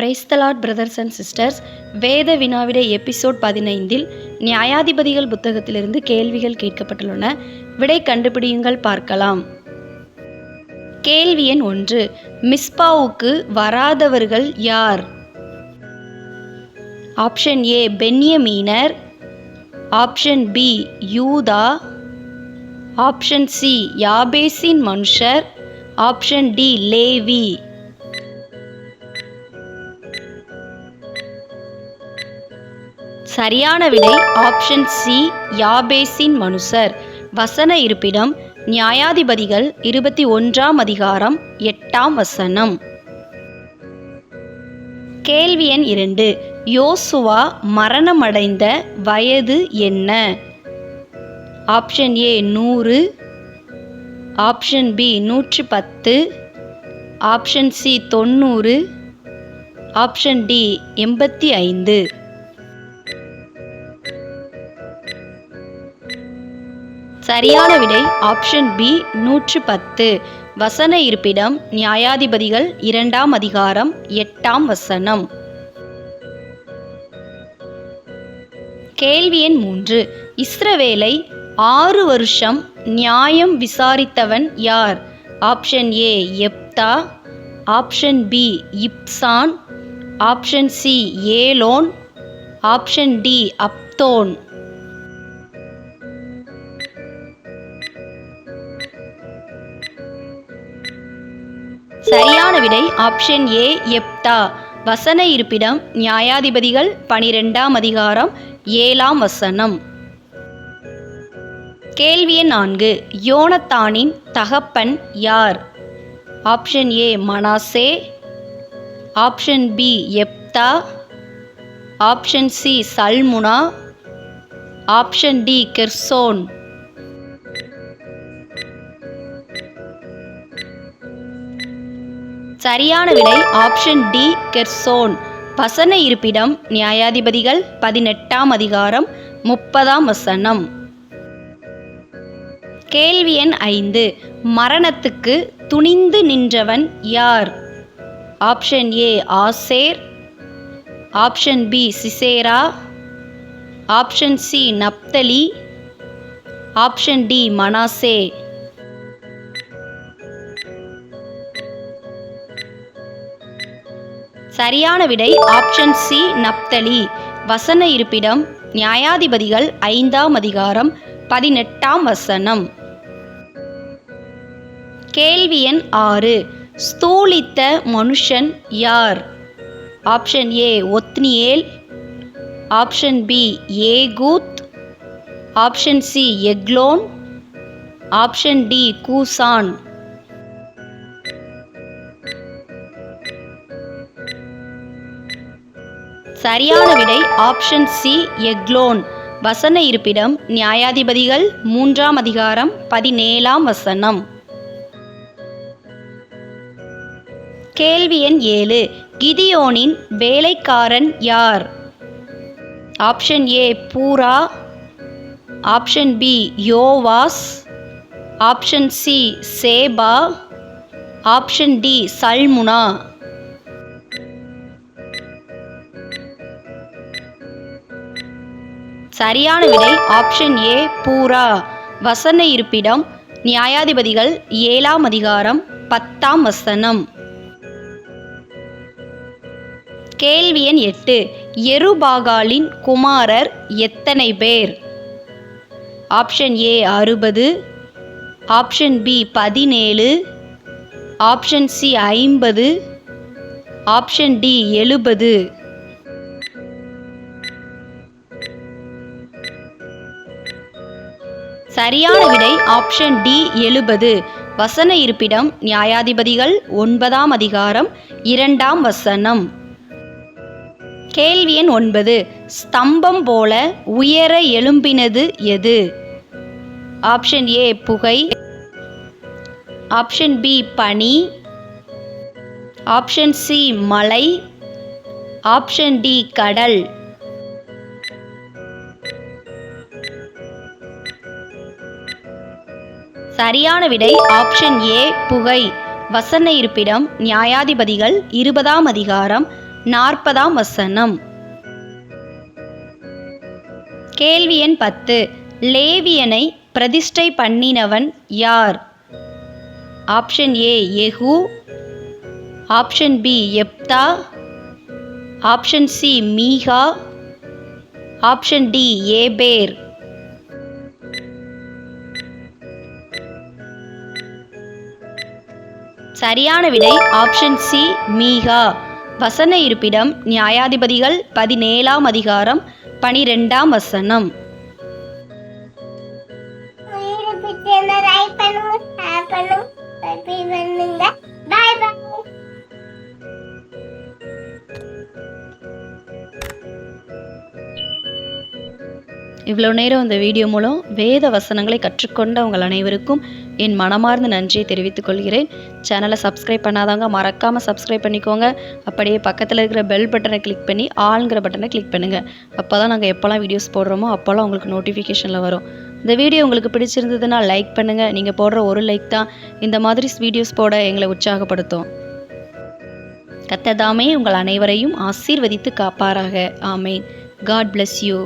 Praise the Lord brothers and sisters வேத வினாவிட episode பதினைந்தில் நியாயாதிபதிகள் புத்தகத்திலிருந்து கேள்விகள் கேட்கப்பட்டுள்ளன. விடை கண்டுபிடியுங்கள் பார்க்கலாம். கேள்வி எண் ஒன்று. மிஸ்பாவுக்கு வராதவர்கள் யார்? ஆப்ஷன் ஏ பென்யமீனர். ஆப்ஷன் பி யூதா. ஆப்ஷன் சி யாபேசின் மனுஷர். Option D Levi. சரியான விடை ஆப்ஷன் சி யாபேசின் மனுஷர் வசன இருப்பிடம் நியாயாதிபதிகள் இருபத்தி ஒன்றாம் அதிகாரம் எட்டாம் வசனம். கேள்வி எண் இரண்டு. யோசுவா மரணமடைந்த வயது என்ன? ஆப்ஷன் ஏ நூறு. ஆப்ஷன் பி நூற்றி பத்து. ஆப்ஷன் சி தொண்ணூறு. ஆப்ஷன் டி எண்பத்தி ஐந்து. சரியான விடை ஆப்ஷன் பி நூற்று பத்து. வசன இருப்பிடம் நியாயாதிபதிகள் இரண்டாம் அதிகாரம் எட்டாம் வசனம். கேள்வி எண் மூன்று. இஸ்ரவேலை ஆறு வருஷம் நியாயம் விசாரித்தவன் யார்? ஆப்ஷன் ஏ எப்தா. Option B Ibzan. Option C Elon. Option D Abdon. சரியான விடை ஆப்ஷன் ஏ எப்தா வசன இருப்பிடம் நியாயாதிபதிகள் பனிரெண்டாம் அதிகாரம் ஏழாம் வசனம். கேள்வி எண் நான்கு. யோனத்தானின் தகப்பன் யார்? Option A Manasseh. Option B எப்தா option C Zalmunna. Option D Gershon. சரியான விடை ஆப்ஷன் டி கெர்சோன். வசன இருப்பிடம் நியாயாதிபதிகள் பதினெட்டாம் அதிகாரம் முப்பதாம் வசனம். கேள்வி எண் ஐந்து. மரணத்துக்கு துணிந்து நின்றவன் யார்? Option A Asher. Option B Sisera. Option C Naphtali. Option D Manasseh. சரியான விடை ஆப்ஷன் சி நப்தலி. வசன இருப்பிடம் நியாயாதிபதிகள் ஐந்தாம் அதிகாரம் பதினெட்டாம் வசனம். கேள்வி எண் ஆறு. ஸ்தூலித்த மனுஷன் யார்? Option A Othniel. Option B Ehud. Option C Eglon. Option D Cushan. சரியான விடை ஆப்ஷன் சி எக்லோன். வசன இருப்பிடம் நியாயாதிபதிகள் மூன்றாம் அதிகாரம் பதினேழாம் வசனம். கேள்வி எண் ஏழு கிதியோனின் வேலைக்காரன் யார்? Option A Purah. Option B யோவாஸ். Option C Zebah. Option D Zalmunna. சரியான விடை ஆப்ஷன் ஏ பூரா. வசன இருப்பிடம் நியாயாதிபதிகள் ஏழாம் அதிகாரம் பத்தாம் வசனம். கேள்வி எண் எட்டு எருபாகாலின் குமாரர் எத்தனை பேர்? ஆப்ஷன் ஏ அறுபது. ஆப்ஷன் பி பதினேழு. ஆப்ஷன் சி ஐம்பது. ஆப்ஷன் டி எழுபது. சரியான விடை ஆப்ஷன் டி எழுபது. வசன இருப்பிடம் நியாயாதிபதிகள் ஒன்பதாம் அதிகாரம் இரண்டாம் வசனம். கேள்வி எண் ஒன்பது. ஸ்தம்பம் போல உயர எழும்பினது எது? ஆப்ஷன் ஏ புகை. ஆப்ஷன் பி பனி. ஆப்ஷன் சி மலை. ஆப்ஷன் டி கடல். சரியான விடை ஆப்ஷன் ஏ புகை. வசன இருப்பிடம் நியாயாதிபதிகள் இருபதாம் அதிகாரம் நாற்பதாம் வசனம். கேள்வி எண் பத்து. லேவியனை பிரதிஷ்டை பண்ணினவன் யார்? ஆப்ஷன் ஏ எஹு ஆப்ஷன் பி எப்தா. Option C Micah. Option D Eber. சரியான விடை ஆப்ஷன் சி மீகா. வசன இருப்பிடம் நியாயாதிபதிகள் பதினேழாம் அதிகாரம் பனிரெண்டாம் வசனம். இவ்வளோ நேரம் இந்த வீடியோ மூலம் வேத வசனங்களை கற்றுக்கொண்ட உங்கள் அனைவருக்கும் என் மனமார்ந்த நன்றியை தெரிவித்துக் கொள்கிறேன். சேனலை சப்ஸ்கிரைப் பண்ணாதவங்க மறக்காமல் சப்ஸ்கிரைப் பண்ணிக்கோங்க. அப்படியே பக்கத்தில் இருக்கிற பெல் பட்டனை கிளிக் பண்ணி ஆளுங்கிற பட்டனை கிளிக் பண்ணுங்கள் அப்போ தான் நாங்கள் எப்போல்லாம் வீடியோஸ் போடுறோமோ அப்போல்லாம் உங்களுக்கு நோட்டிஃபிகேஷனில் வரும். இந்த வீடியோ உங்களுக்கு பிடிச்சிருந்ததுன்னா லைக் பண்ணுங்கள் நீங்கள் போடுற ஒரு லைக் தான் இந்த மாதிரி வீடியோஸ் போட எங்களை உற்சாகப்படுத்தும். கத்ததாமே உங்கள் அனைவரையும் ஆசீர்வதித்து காப்பாராக. ஆமேன். God bless you